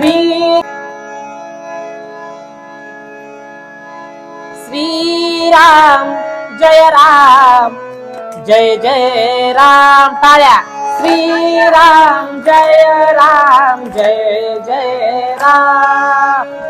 श्री श्रीराम जय राम जय जय राम टाळ्या श्री राम जय राम जय जय राम.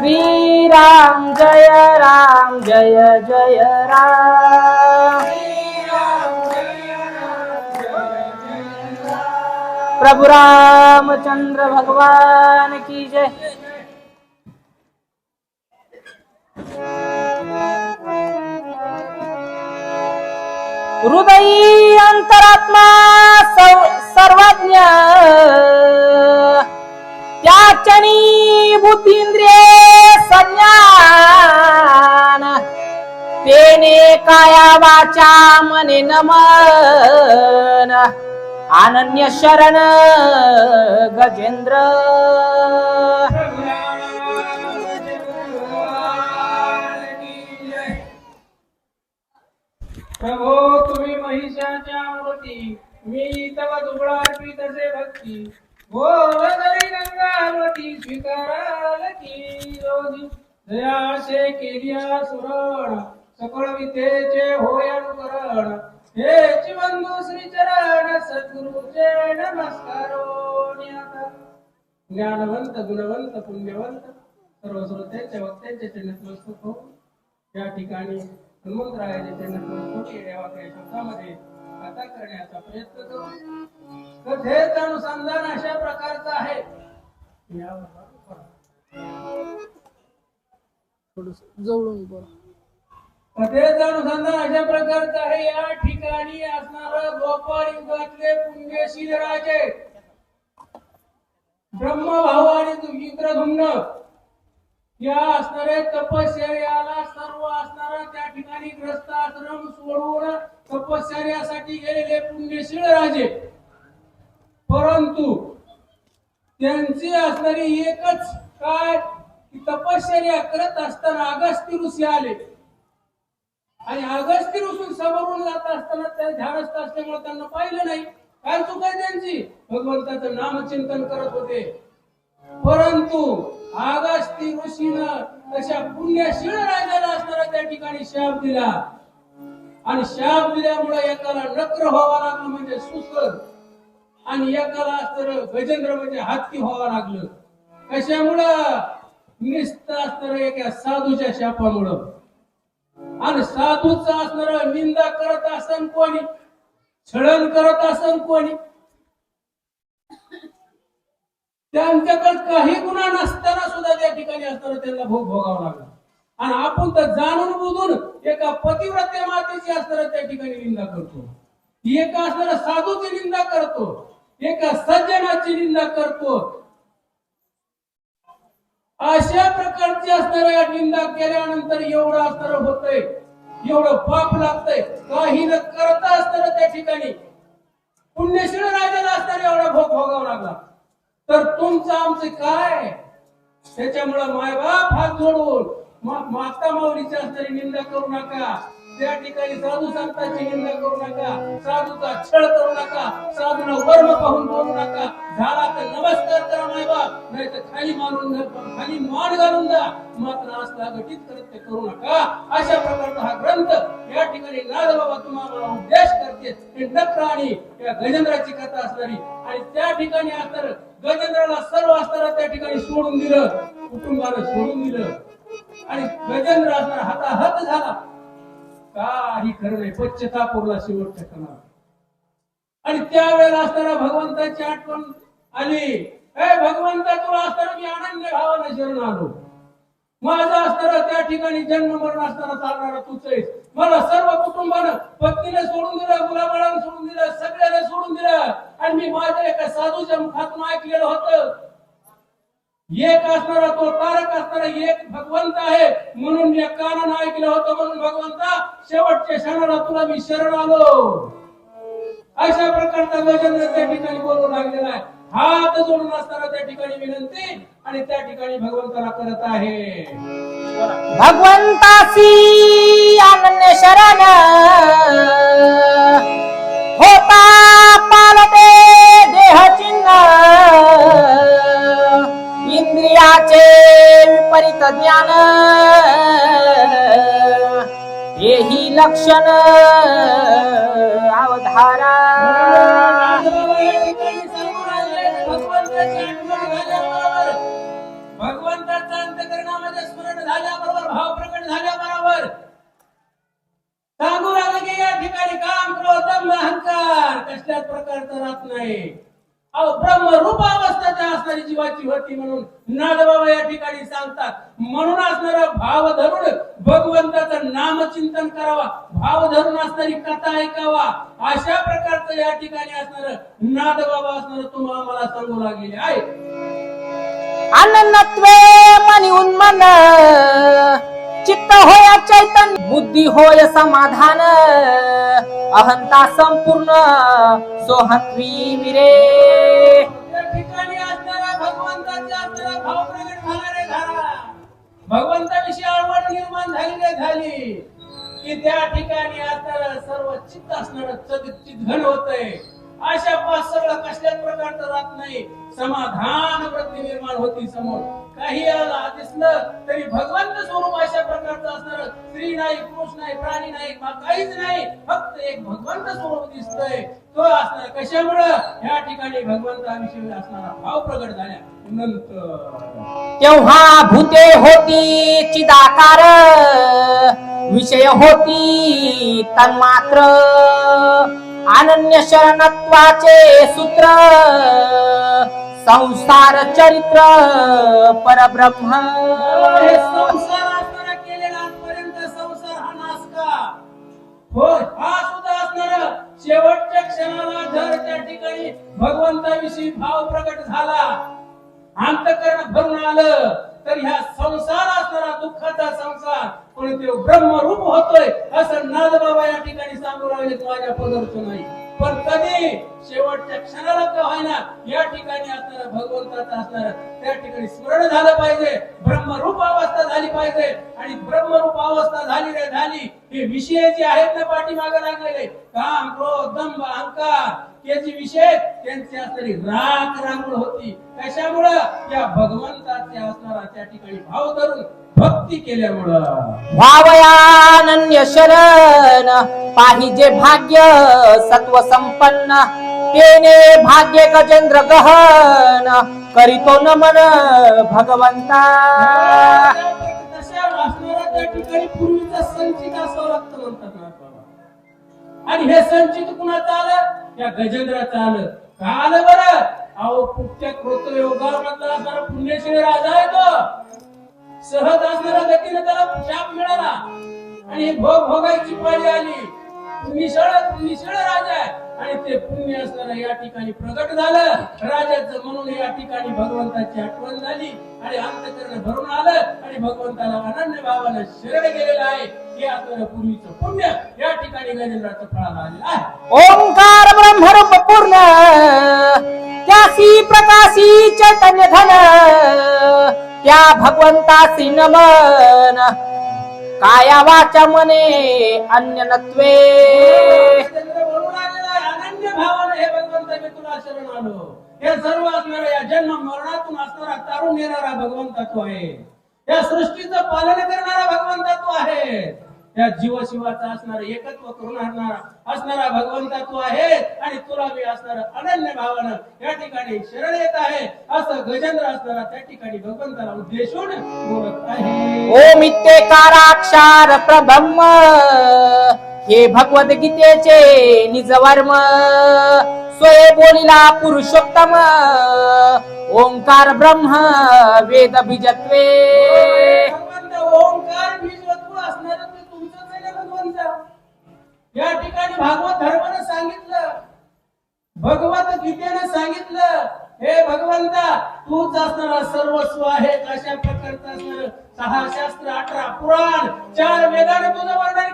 श्री राम जय राम जय जय राम। प्रभु रामचंद्र भगवान की जय। हृदयी अंतरात्मा सौ- सर्वज्ञ। त्याचनी बुद्धिंद्रिये संज्ञान. तेने काया वाचा मने नमन. अनन्य शरण गजेंद्र. प्रभो तुम्ही महिषाच्या मूर्ती मी तव दुबळा अर्पित असे भक्ती. हो, गंगावती स्वीकाराल की योगी दयाशे केलिया सुरण सकळ होय अनुकरण. श्री चरण सद्गुरुचे ज्ञानवंत गुणवंत पुण्यवंत सर्व श्रोत्यांच्या वक्त्यांच्या चरणस्मस्तक हो या ठिकाणी हनुमंतरायाच्या चरणस्मस्तक देवाकडे शब्दामध्ये कथा करण्याचा प्रयत्न करू. कथेचं अनुसंधान अशा प्रकारचं आहे. जवळून कथेचं अनुसंधान अशा प्रकारचं आहे. या ठिकाणी असणार गोपाळ युगातले पुण्यशील राजे. ब्रह्मभाव आणि इंद्रधुम्न या असणारे तपश्चर्याला सर्व असणारा त्या ठिकाणी ग्रस्त आश्रम सोडून तपश्चर्यासाठी गेलेले पुण्यशील राजे. परंतु त्यांची असणारी एकच काय तपश्चर्या करत असताना अगस्ती ऋषी आले. आणि अगस्ती ऋषी समोरून जात असताना त्या ध्यानस्थ असल्यामुळे त्यांना पाहिलं नाही. काय चूक आहे त्यांची? भगवंताचं नामचिंतन करत होते. परंतु आगास्ती ऋषीनं तशा पुण्यशील राजाला असताना त्या ठिकाणी शाप दिला. आणि शाप दिल्यामुळे एकाला नक्र व्हावा लागलं म्हणजे सुसर. आणि एकाला तर गजेंद्र म्हणजे हातकी व्हावं लागलं. कशामुळं? निस्त असणार एका साधूच्या शापामुळं. आणि साधूच असणार निंदा करत असन कोणी? छळण करत असन कोणी? त्यांच्याकडे काही गुन्हा नसताना सुद्धा त्या ठिकाणी असताना त्यांना भोग भोगावा लागला. आणि आपण तर जाणून बुजून एका पतिव्रते मातेची असताना त्या ठिकाणी निंदा करतो. एका असणारा साधूची निंदा करतो. एका सज्जनाची निंदा करतो. अशा प्रकारची असणाऱ्या निंदा केल्यानंतर एवढं असणार होतंय. एवढं पाप लागतंय. काही न करता असताना त्या ठिकाणी पुण्यशील राजाला असताना एवढा भोग भोगावा लागला. तर तुमचं आमचं काय? त्याच्यामुळं मायबाप हात जोडून माता माऊलीची असणारी निंदा करू नका. त्या ठिकाणी साधू संतांची निंदा करू नका. साधूचा छळ करू नका. साधूला वर्म पाहून बोलू नका. झाला तर नमस्कार करा मायबाप. नाही तर खाली मारून खाली मान घालून जा. मात्र असला घटित करत ते करू नका. अशा प्रकारचा हा ग्रंथ या ठिकाणी नाद बाबा तुम्हाला उद्देश करते. हे नक्र आणि त्या गजेंद्राची कथा असणारी. आणि त्या ठिकाणी असणार गजेंद्राला सर्व असताना त्या ठिकाणी सोडून दिलं. कुटुंबाला सोडून दिलं. आणि गजेंद्र असणार हाताहात झाला. काही खरं नाही पश्चाताप शेवट शेवटच्या आणि त्यावेळेला असताना भगवंताची आठवण आली. हे भगवंता तुला असताना मी आनंद भावाने शरण आलो. माझा असताना त्या ठिकाणी जन्म मरण असताना चालणारा तूच आहेस. मला सर्व कुटुंबानं पत्नीने सोडून दिलं मुलाबाळानं सोडून दिलं सगळ्याने सोडून दिलं. आणि मी माझ्या एका साधूच्या मुखातून ऐकलेलं होतं. एक असणारा तो तारक असणारा एक भगवंत आहे. म्हणून मी कानानं ऐकलं होतं. म्हणून भगवंता शेवटच्या क्षणाला तुला मी शरण आलो. अशा प्रकारचा गजेंद्र त्या ठिकाणी बोलू लागलेला आहे. हात जोडून असताना त्या ठिकाणी विनंती आणि त्या ठिकाणी भगवंताला करत आहे. भगवंतासी अनन्य शरण. होता पालते देह चिन्ह इंद्रियाचे विपरीत ज्ञान. हेही लक्षण अवधारा. भगवंताचा अंतकरणामध्ये स्मरण झाल्याबरोबर भाव प्रकट झाल्याबरोबर सांगू लागलं की या ठिकाणी काम क्रोध अहंकार कसल्याच प्रकारचा राहत नाही? ब्रह्मरूप अवस्था त्या असणारी जीवाची होती म्हणून नादबाबा या ठिकाणी सांगतात. म्हणून असणारा भाव धरून भगवंताचं नामचिंतन करावा. भाव धरून असणारी कथा ऐकावा. अशा प्रकारचं या ठिकाणी असणार नादबाबा असणार तुम्हाला मला सांगू लागलेले आहे. अनन्नत्वे मनी उन्मन. चित्त होय चैतन्य बुद्धी होय समाधान। अहंता संपूर्ण सोहत्वी विरे झाला. भगवंताविषयी आवड निर्माण झाली झाली. की त्या ठिकाणी असणारा सर्व चित्त असणार चित घन होतंय. अशा पाच सगळं कसल्याच प्रकारचं राहत नाही. समाधान वृत्ती निर्माण होती समोर. काही आला दिसलं तरी भगवंत स्वरूप अशा प्रकारचं असणार. स्त्री नाही पुरुष नाही प्राणी नाही काहीच नाही. फक्त एक भगवंत स्वरूप दिसतंय. तो असणार कशामुळं? ह्या ठिकाणी भगवंताविषयी असणारा भाव प्रगट झाल्या नंतर तेव्हा भूते होती चिदाकार? विषय होती तन्मात्र. अनन्य शरणत्वाचे सूत्र संसार चरित्र परब्रह्म. हे संसार असणारा केलेला आजपर्यंत संसार हा हो हा सुद्धा शेवटच्या क्षणाला जर त्या ठिकाणी भगवंताविषयी भाव प्रकट झाला अंतकरण भरून आलं तर ह्या संसार असणारा दुःखाचा संसार पण ते ब्रह्मरूप होतोय असं नाद बाबा या ठिकाणी सांगू लागले माझ्या पदरचं नाही. पण कधी शेवटच्या क्षणाला का होईना या ठिकाणी असणारा भगवंताचा असणार त्या ठिकाणी स्मरण झालं पाहिजे ब्रह्मरूप अवस्था झाली पाहिजे. आणि ब्रह्मरूप अवस्था झाली रे झाली हे विषय जे आहेत ना पाठीमागे लागलेले काम क्रोध दंभ अहंकार याचे विषय त्यांची असणारी राख रांगोळ होती. कशामुळं? या भगवंताचे असणारा त्या ठिकाणी भाव धरून भक्ती केल्यामुळं. व्हावयानन्य शरण पाहिजे भाग्य सत्व संपन्न तेने भाग्य गजेंद्र गहन करीतो भगवंता. असणारा त्या ठिकाणी पूर्वीचा संचित असावं लागतं म्हणतात ना. आणि हे संचित कुणाचं आलं? त्या गजेंद्राचं आलं का आलं बरं. अहो कुठच्या कृत योगामधला असणारा पुण्यश्री राजा आहे तो सहज असणारा गतीने त्याला शाप मिळाला. आणि भोग भोगायची पाळी आली. निसळ निसळ राजा आहे. आणि ते पुण्य असणारा या ठिकाणी प्रगट झालं. राजाचं म्हणून या ठिकाणी भगवंताची आठवण झाली आणि अंतकरण भरून आलं आणि भगवंताला अनन्य भावानं शरण गेलेलं आहे. हे असणारं पूर्वीचं पुण्य. या ठिकाणी गजेंद्राचं फळाला आलेलं आहे. ओंकार ब्रह्मरूप पूर्ण. त्यासी प्रकाशी चैतन्य धन. त्या भगवंतासी नमन. काया वाचा मने अन्य नत्वे भावाने हे भगवंत मी तुला शरण आलो हे सर्व असणारा या जन्म मरणातून असणारा तारून येणारा भगवंता तू आहे. या सृष्टीचं पालन करणारा भगवंता तू आहे. या जीवशिवाचा असणारा एकत्व करून आणणारा असणारा भगवंता तू आहे. आणि तुला मी असणार अनन्य भावानं या ठिकाणी शरण येत आहे. असं गजेंद्र असणारा त्या ठिकाणी भगवंताला उद्देशून बोलत आहे. ओम इत्येकाराक्षार प्रभम हे भगवद्गीतेचे निजवर्म स्वय बोलिला पुरुषोत्तम ओंकार ब्रह्म वेद बीजत्वे. ओंकार बीजत्व असणार ते तुमचंच आहे ना या ठिकाणी भागवत धर्मानं सांगितलं भगवत गीतेनं सांगितलं हे भगवंता तूच असणारा सर्वस्व आहे अशा प्रकारचं असणार? सहा शास्त्र अठरा पुराण चार वेदाने तुझं वर्णन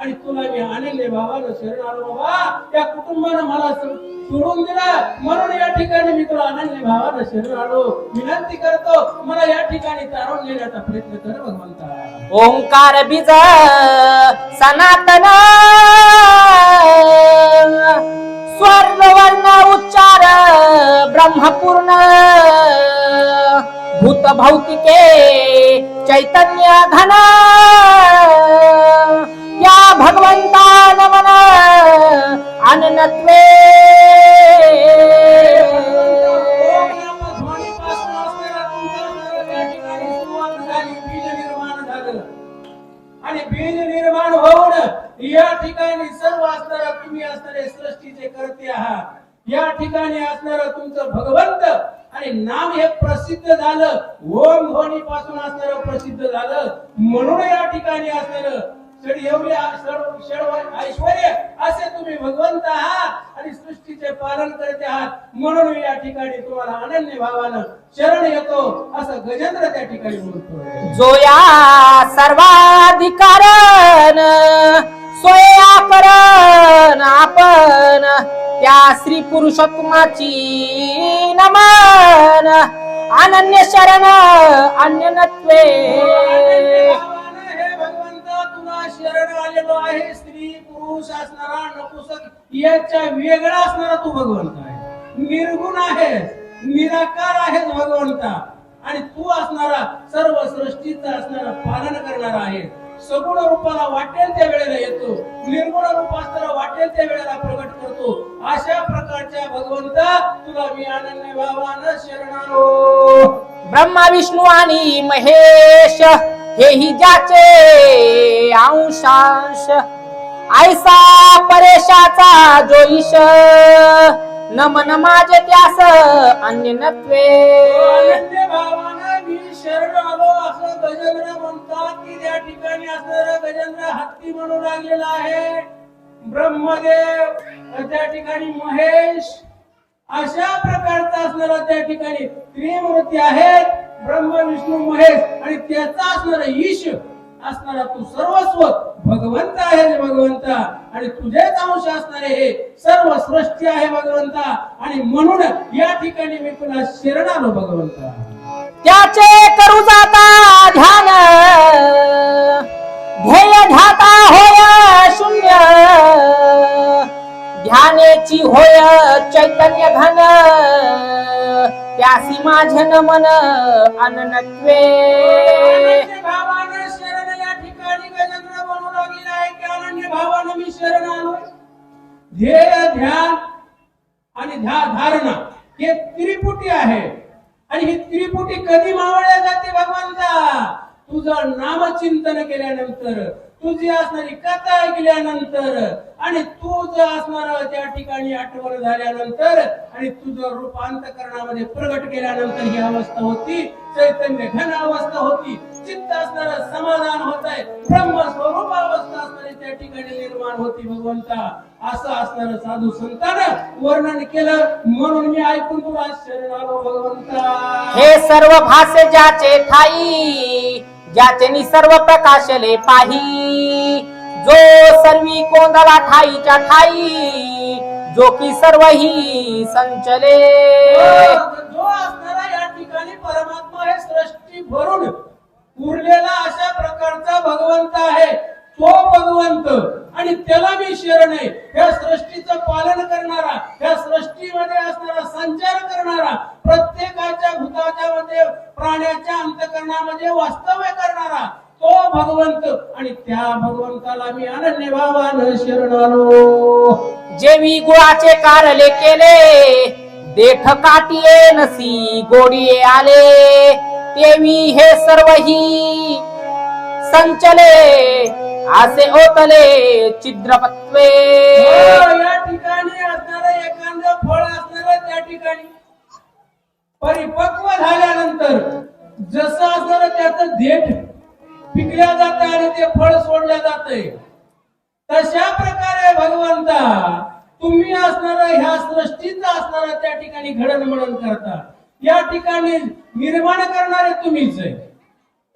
आणि तुला मी आणले बाबा शरण आलो बाबा. या कुटुंबानं मला सोडून दिलं. म्हणून या ठिकाणी मी तुला आणले भावानं शरण आलो विनंती करतो मला या ठिकाणी तारून घेण्याचा प्रयत्न कर भगवंता. ओंकार बीज सनातन. स्वर्णवर्ण उच्चार ब्रह्मपूर्ण. भूत भौतिके चैतन्य घन या भगवंता नमन अननत्वे। आणि बीज निर्माण होऊन या ठिकाणी सर्व असणारा तुम्ही असणारे सृष्टीचे करते आहात या ठिकाणी असणार तुमचं भगवंत आणि नाम हे प्रसिद्ध झालं. ओम ध्वनी पासून असणार प्रसिद्ध झालं. म्हणून या ठिकाणी असणार एवढे षड- असे तुम्ही भगवंत आहात आणि सृष्टीचे पालन करते आहात. म्हणून या ठिकाणी तुम्हाला अनन्य भावानं शरण येतो असं गजेंद्र त्या ठिकाणी बोलतो जोया सर्वाधिकारण सोया करण आपण त्या श्री पुरुषोत्तमाची नमन. अनन्य शरण अन्य नत्वे हे शरण आलेलो आहे. स्त्री पुरुष असणारा नपुसक याच्या वेगळा असणारा तू भगवंत आहे. निर्गुण आहे निराकार आहेस भगवंता. आणि तू असणारा सर्व सृष्टीचा असणारा पालन करणारा आहे. सगुण रूपाला वाटेल त्या वेळेला येतो. निर्गुण रूप असणारा वाटेल त्या वेळेला प्रकट करतो. अशा प्रकारच्या भगवंता तुला मी आनंद भावान शरणारो ब्रह्मा विष्णू आणि महेश. हेही ज्याचे अंशांश. ऐसा परेशाचा जो ईश नमन माझे त्यास अन्य नत्वे अनन्य भावानं मी गजेंद्र म्हणतात की त्या ठिकाणी असणारा गजेंद्र हत्ती म्हणू लागलेला आहे. ब्रह्मदेव त्या ठिकाणी महेश अशा प्रकारचा असणारा त्या ठिकाणी त्रिमूर्ती आहेत. ब्रह्म विष्णू महेश आणि त्याचा असणारा ईश असणारा तू सर्वस्व भगवंत आहे रे भगवंता. आणि तुझेच अंश असणारे हे सर्व सृष्टी आहे भगवंता. आणि म्हणून या ठिकाणी मी तुला शरण आलो भगवंता. त्याचे करू जाता ध्यान. ध्येय ध्याता होय शून्य. ध्यानेची होय चैतन्य घन. त्यासी माझे नमन अननत्वे. भावानं शरण या ठिकाणी गजेंद्र बनू लागलेला आहे की अनन्य भावानं मी शरण आलो ध्येय ध्यान आणि ध्या धारणा हे त्रिपुटी आहे. आणि ही त्रिपुटी कधी मावळल्या जाते भगवंता तुझं नामचिंतन केल्यानंतर तुझी असणारी कथा ऐकल्यानंतर आणि तुझं असणार त्या ठिकाणी आठवण झाल्यानंतर आणि तुझं रूपांतकरणामध्ये प्रगट केल्यानंतर ही अवस्था होती चैतन्य घन अवस्था होती चित्त असणार समाधान होत आहे ब्रह्मस्वरूप अवस्था असणारी त्या ठिकाणी निर्माण होती भगवंता. असं असणार साधू संतान वर्णन केलं. म्हणून मी ऐकून तुला शरण आलो भगवंता. हे सर्व भासे ज्याचे ठाई ज्याचे सर्व प्रकाशले पाही. जो सर्वी कोंदला ठाईच्या ठाई जो की सर्व ही संचले. जो असणारा या ठिकाणी परमात्मा हे सृष्टी भरून उरलेला अशा प्रकारचा भगवंत आहे. तो भगवंत. आणि त्याला मी शरण आहे. या सृष्टीचं पालन करणारा या सृष्टीमध्ये असणारा संचार करणारा प्रत्येकाच्या भूताच्या मध्ये प्राण्याच्या अंतकरणामध्ये वास्तव्य करणारा तो भगवंत. आणि त्या भगवंताला मी अनन्य भावानं शरण आलो. जेवी गुळाचे कारले केले देठ काटिये नसी गोडिये आले तेवी हे सर्व ही संचले. असे ओतले छिद्रपत्वे. या ठिकाणी असणार एखादं फळ असणार त्या ठिकाणी परिपक्व झाल्यानंतर जसं असणार त्याच देठ पिकल्या जात आणि ते फळ सोडल्या जाते तशा प्रकारे भगवंता तुम्ही असणार ह्या सृष्टीचा असणारा त्या ठिकाणी घडणमडण करता. या ठिकाणी निर्माण करणारे तुम्हीच आहे.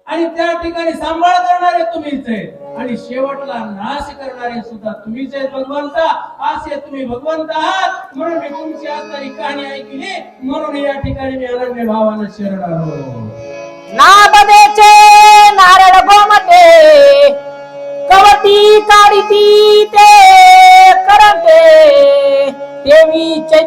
आणि त्या ठिकाणी सांभाळ करणारे तुम्हीच आहे आणि शेवटला नाश करणारे सुद्धा तुम्हीच आहेत भगवंता. असे तुम्ही भगवंत आहात. म्हणून मी तुमची असणारी कहाणी ऐकली. म्हणून या ठिकाणी मी अनन्य भावानं शरण आलो. नाबदेचे नारळ गोमते कवती काढिती ते करते देवी चैत